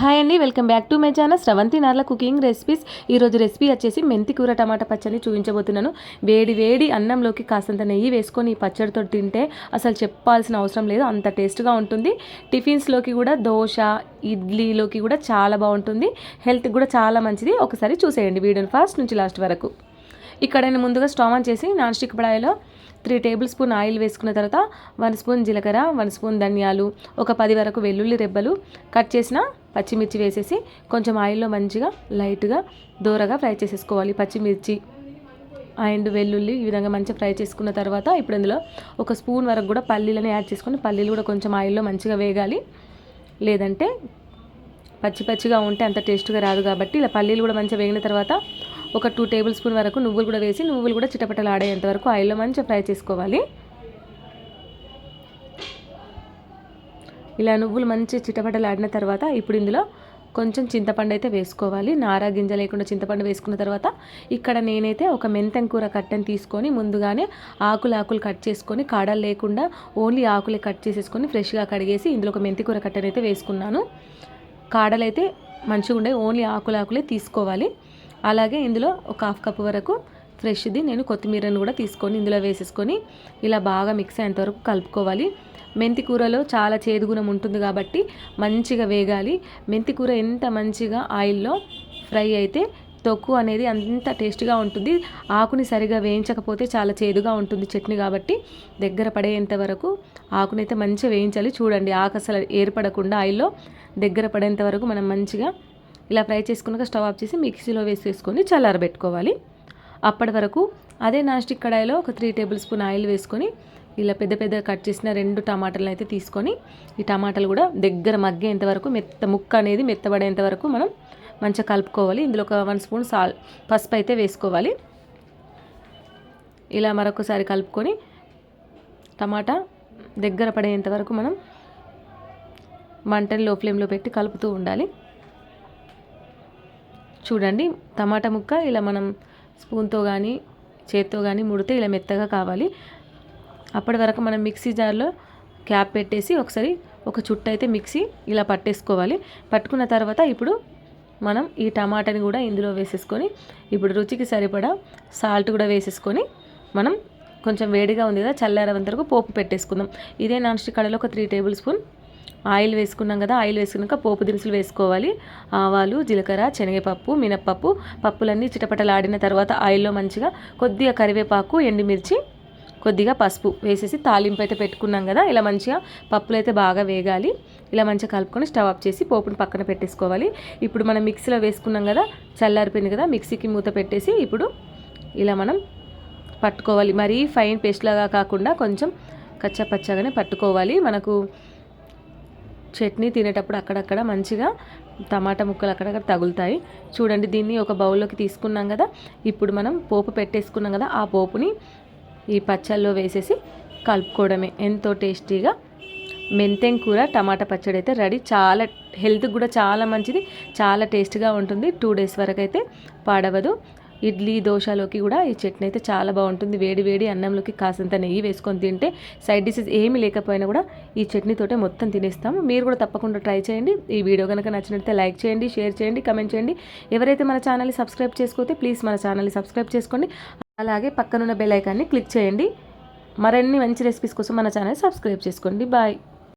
Hi అండి welcome back to my channel Sravanthi Narla cooking recipes. ఈరోజు recipe వచ్చేసి మెంతి కూర టమాటా పచ్చడి చూపించబోతున్నాను. వేడి వేడి అన్నంలోకి కాసంత నెయ్యి వేసుకొని ఈ పచ్చడితో తింటే అసలు చెప్పాల్సిన అవసరం లేదు అంత టేస్ట్గా ఉంటుంది. టిఫిన్స్లోకి కూడా దోశ ఇడ్లీలోకి కూడా చాలా బాగుంటుంది. హెల్త్కి కూడా చాలా మంచిది. ఒకసారి చూసేయండి వీడియోని ఫస్ట్ నుంచి లాస్ట్ వరకు. ఇక్కడ నేను ముందుగా స్టవ్ ఆన్ చేసి నాన్ స్టిక్ కడాయిలో త్రీ టేబుల్ స్పూన్ ఆయిల్ వేసుకున్న తర్వాత వన్ స్పూన్ జీలకర్ర వన్ స్పూన్ ధనియాలు ఒక పది వరకు వెల్లుల్లి రెబ్బలు కట్ చేసిన పచ్చిమిర్చి వేసేసి కొంచెం ఆయిల్లో మంచిగా లైట్గా దూరగా ఫ్రై చేసేసుకోవాలి. పచ్చిమిర్చి అండ్ వెల్లుల్లి ఈ విధంగా మంచిగా ఫ్రై చేసుకున్న తర్వాత ఇప్పుడు ఇందులో ఒక స్పూన్ వరకు కూడా పల్లీలను యాడ్ చేసుకొని పల్లీలు కూడా కొంచెం ఆయిల్లో మంచిగా వేగాలి. లేదంటే పచ్చి పచ్చిగా ఉంటే అంత టేస్ట్గా రాదు కాబట్టి ఇలా పల్లీలు కూడా మంచిగా వేగిన తర్వాత ఒక టూ టేబుల్ స్పూన్ వరకు నువ్వులు కూడా వేసి నువ్వులు కూడా చిటపటలు ఆడేంత వరకు ఆయిల్లో మంచిగా ఫ్రై చేసుకోవాలి. ఇలా నువ్వులు మంచి చిటపటలాడిన తర్వాత ఇప్పుడు ఇందులో కొంచెం చింతపండు అయితే వేసుకోవాలి. నారా గింజ లేకుండా చింతపండు వేసుకున్న తర్వాత ఇక్కడ నేనైతే ఒక మెంతం కూర కట్టెని తీసుకొని ముందుగానే ఆకులు ఆకులు కట్ చేసుకొని కాడలు లేకుండా ఓన్లీ ఆకులే కట్ చేసేసుకొని ఫ్రెష్గా కడిగేసి ఇందులో ఒక మెంతి కూర కట్టెని అయితే వేసుకున్నాను. కాడలైతే మంచిగా ఉండే ఓన్లీ ఆకులు ఆకులే తీసుకోవాలి. అలాగే ఇందులో ఒక హాఫ్ కప్ వరకు ఫ్రెష్ది నేను కొత్తిమీరను కూడా తీసుకొని ఇందులో వేసేసుకొని ఇలా బాగా మిక్స్ అయ్యేంతవరకు కలుపుకోవాలి. మెంతి కూరలో చాలా చేదుగుణం ఉంటుంది కాబట్టి మంచిగా వేగాలి. మెంతి కూర ఎంత మంచిగా ఆయిల్లో ఫ్రై అయితే తొక్కు అనేది అంత టేస్ట్గా ఉంటుంది. ఆకుని సరిగా వేయించకపోతే చాలా చేదుగా ఉంటుంది చట్నీ కాబట్టి దగ్గర పడేంత వరకు ఆకునైతే మంచిగా వేయించాలి. చూడండి ఆకు అసలు ఏర్పడకుండా ఆయిల్లో దగ్గర పడేంత వరకు మనం మంచిగా ఇలా ఫ్రై చేసుకున్నాక స్టవ్ ఆఫ్ చేసి మిక్సీలో వేసేసుకొని చల్లారబెట్టుకోవాలి. అప్పటి వరకు అదే నాన్ స్టిక్ కడాయిలో ఒక త్రీ టేబుల్ స్పూన్ ఆయిల్ వేసుకొని ఇలా పెద్ద పెద్ద కట్ చేసిన రెండు టమాటాలు అయితే తీసుకొని ఈ టమాటాలు కూడా దగ్గర మగ్గేంత వరకు మెత్త ముక్క అనేది మెత్తబడేంత వరకు మనం మంచిగా కలుపుకోవాలి. ఇందులో ఒక వన్ స్పూన్ సాల్ పసుపు అయితే వేసుకోవాలి. ఇలా మరొకసారి కలుపుకొని టమాటా దగ్గర పడేంత వరకు మనం మంటని లో ఫ్లేమ్లో పెట్టి కలుపుతూ ఉండాలి. చూడండి టమాటా ముక్క ఇలా మనం స్పూన్తో కానీ చేత్తో కానీ ముడితే ఇలా మెత్తగా కావాలి. అప్పటి వరకు మనం మిక్సీ జార్లో క్యాప్ పెట్టేసి ఒకసారి ఒక చుట్టు అయితే మిక్సీ ఇలా పట్టేసుకోవాలి. పట్టుకున్న తర్వాత ఇప్పుడు మనం ఈ టమాటాని కూడా ఇందులో వేసేసుకొని ఇప్పుడు రుచికి సరిపడా సాల్ట్ కూడా వేసేసుకొని మనం కొంచెం వేడిగా ఉంది కదా చల్లారేంత వరకు పోపు పెట్టేసుకుందాం. ఇదే నాన్ స్టిక్ కడలో ఒక త్రీ టేబుల్ స్పూన్ ఆయిల్ వేసుకున్నాం కదా ఆయిల్ వేసుకున్నాక పోపు దినుసులు వేసుకోవాలి. ఆవాలు జీలకర్ర శనగపప్పు మినప్పప్పు పప్పులన్నీ చిటపటలాడిన తర్వాత ఆయిల్లో మంచిగా కొద్దిగా కరివేపాకు ఎండుమిర్చి కొద్దిగా పసుపు వేసేసి తాలింపు అయితే పెట్టుకున్నాం కదా ఇలా మంచిగా పప్పులు అయితే బాగా వేగాలి. ఇలా మంచిగా కలుపుకొని స్టవ్ ఆఫ్ చేసి పోపుని పక్కన పెట్టేసుకోవాలి. ఇప్పుడు మనం మిక్సీలో వేసుకున్నాం కదా చల్లారిపోయింది కదా మిక్సీకి మూత పెట్టేసి ఇప్పుడు ఇలా మనం పట్టుకోవాలి. మరీ ఫైన్ పేస్ట్ లాగా కాకుండా కొంచెం కచ్చపచ్చగానే పట్టుకోవాలి. మనకు చట్నీ తినేటప్పుడు అక్కడక్కడ మంచిగా టమాటా ముక్కలు అక్కడక్కడ తగులుతాయి. చూడండి దీన్ని ఒక బౌల్లోకి తీసుకున్నాం కదా. ఇప్పుడు మనం పోపు పెట్టేసుకున్నాం కదా ఆ పోపుని ఈ పచ్చల్లో వేసేసి కలుపుకోవడమే. ఎంతో టేస్టీగా మెంతెం కూర టమాటా పచ్చడి అయితే రెడీ. చాలా హెల్త్కి కూడా చాలా మంచిది. చాలా టేస్ట్గా ఉంటుంది. టూ డేస్ వరకు అయితే పాడవదు. ఇడ్లీ దోశలోకి కూడా ఈ చట్నీ అయితే చాలా బాగుంటుంది. వేడి వేడి అన్నంలోకి కాసంత నెయ్యి వేసుకొని తింటే సైడ్ డిషెస్ ఏమీ లేకపోయినా కూడా ఈ చట్నీతోటే మొత్తం తినేస్తాము. మీరు కూడా తప్పకుండా ట్రై చేయండి. ఈ వీడియో కనుక నచ్చినట్లయితే లైక్ చేయండి షేర్ చేయండి కమెంట్ చేయండి. ఎవరైతే మన ఛానల్ని సబ్స్క్రైబ్ చేసుకోతే ప్లీజ్ మన ఛానల్ని సబ్స్క్రైబ్ చేసుకోండి. అలాగే పక్కనున్న బెల్ ఐకాన్ని క్లిక్ చేయండి. మరిన్ని మంచి రెసిపీస్ కోసం మన ఛానల్ సబ్స్క్రైబ్ చేసుకోండి. బాయ్.